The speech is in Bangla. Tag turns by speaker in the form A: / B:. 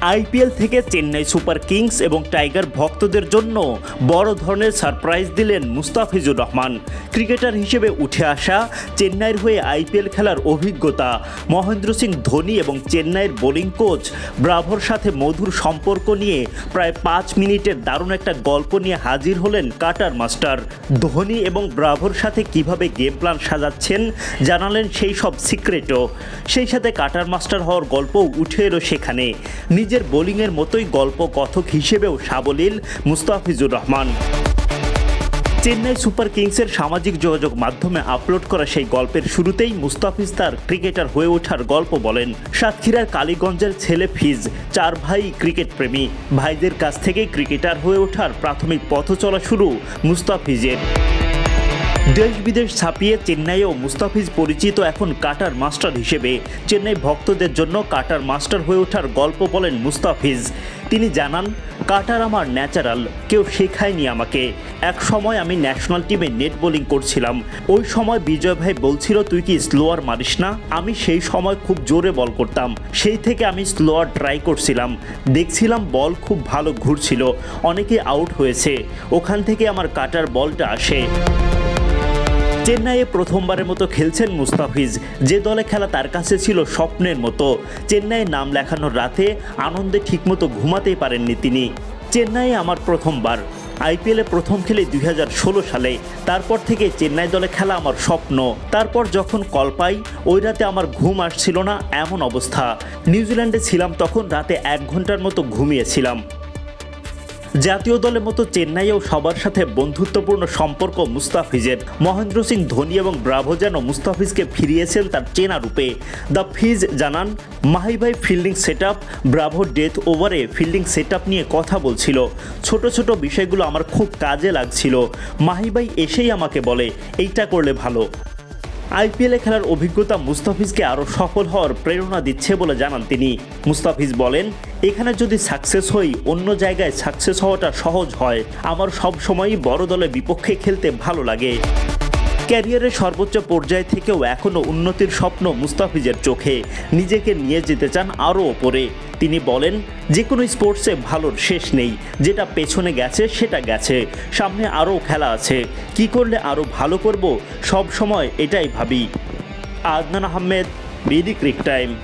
A: আইপিএল থেকে চেন্নাই সুপার কিংস এবং টাইগার ভক্তদের জন্য বড় ধরনের সারপ্রাইজ দিলেন মুস্তাফিজুর রহমান। ক্রিকেটার হিসেবে উঠে আসা চেন্নাইয়ের হয়ে আইপিএল খেলার অভিজ্ঞতা, মহেন্দ্র সিং ধোনি এবং চেন্নাইয়ের বোলিং কোচ ব্রাভোর সাথে মধুর সম্পর্ক নিয়ে প্রায় পাঁচ মিনিটের দারুণ একটা গল্প নিয়ে হাজির হলেন কাটার মাস্টার। ধোনি এবং ব্রাভোর সাথে কীভাবে গেম প্ল্যান সাজাচ্ছেন জানালেন সেই সব সিক্রেটও। সেই সাথে কাটার মাস্টার হওয়ার গল্পও উঠে এলো সেখানে। নিজের বোলিংয়ের মতোই গল্প কথক হিসেবেও সাবলীল মুস্তাফিজুর রহমান। চেন্নাই সুপার কিংসের সামাজিক যোগাযোগ মাধ্যমে আপলোড করা সেই গল্পের শুরুতেই মুস্তাফিজ তার ক্রিকেটার হয়ে ওঠার গল্প বলেন। সাতক্ষীরার কালীগঞ্জের ছেলে ফিজ, চার ভাই ক্রিকেট প্রেমী। ভাইদের কাছ থেকেই ক্রিকেটার হয়ে ওঠার প্রাথমিক পথ চলা শুরু মুস্তাফিজের। দেশ বিদেশ ছাপিয়ে চেন্নাইয়েও মুস্তাফিজ পরিচিত এখন কাটার মাস্টার হিসেবে। চেন্নাই ভক্তদের জন্য কাটার মাস্টার হয়ে ওঠার গল্প বলেন মুস্তাফিজ। তিনি জানান, কাটার আমার ন্যাচারাল, কেউ শেখায়নি আমাকে। এক সময় আমি ন্যাশনাল টিমে নেট বোলিং করছিলাম। ওই সময় বিজয় ভাই বলছিল, তুই কি স্লোয়ার মারিস না? আমি সেই সময় খুব জোরে বল করতাম। সেই থেকে আমি স্লোয়ার ট্রাই করছিলাম। দেখছিলাম বল খুব ভালো ঘুরছিল। অনেকে আউট হয়েছে। ওখান থেকে আমার কাটার বলটা আসে। চেন্নাইয়ে প্রথমবারের মতো খেলছেন মুস্তাফিজ। যে দলে খেলা তার কাছে ছিল স্বপ্নের মতো। চেন্নাইয়ে নাম লেখানোর রাতে আনন্দে ঠিকমতো ঘুমাতেই পারেননি তিনি। চেন্নাইয়ে আমার প্রথমবার। আইপিএলে প্রথম খেলে দুই হাজার ষোলো সালে। তারপর থেকে চেন্নাই দলে খেলা আমার স্বপ্ন। তারপর যখন কল পাই, ওই রাতে আমার ঘুম আসছিল না, এমন অবস্থা। নিউজিল্যান্ডে ছিলাম তখন, রাতে এক ঘণ্টার মতো ঘুমিয়েছিলাম। জাতীয় দলের মতো চেন্নাইয়েও সবার সাথে বন্ধুত্বপূর্ণ সম্পর্ক মুস্তাফিজের। মহেন্দ্র সিং ধোনি এবং ব্রাভো যেন মুস্তাফিজকে ফিরিয়েছেন তার চেনা রূপে। দ্য ফিজ জানান Mahibhai fielding set up Bravo death ওভারে ফিল্ডিং সেট নিয়ে কথা বলছিল। ছোট ছোট বিষয়গুলো আমার খুব কাজে লাগছিল। মাহিভাই এসেই আমাকে বলে, এইটা করলে ভালো। আইপিএলে খেলার অভিজ্ঞতা মুস্তাফিজকে আরও সফল হওয়ার প্রেরণা দিচ্ছে বলে জানান তিনি। মুস্তাফিজ বলেন, এখানে যদি সাকসেস হই, অন্য জায়গায় সাকসেস হওয়াটা সহজ হয়। আমার সব সময়ই বড় দলের বিপক্ষে খেলতে ভালো লাগে। ক্যারিয়ারের সর্বোচ্চ পর্যায় থেকেও এখনও উন্নতির স্বপ্ন মুস্তাফিজের চোখে। নিজেকে নিয়ে যেতে চান আরও ওপরে। তিনি বলেন যে কোনো স্পোর্টসে ভালোর শেষ নেই। যেটা পেছনে গেছে, সেটা গেছে। সামনে আরও খেলা আছে। কি করলে আরও ভালো করব? সব সময় এটাই ভাবি। Adnan Ahmed BD cric time.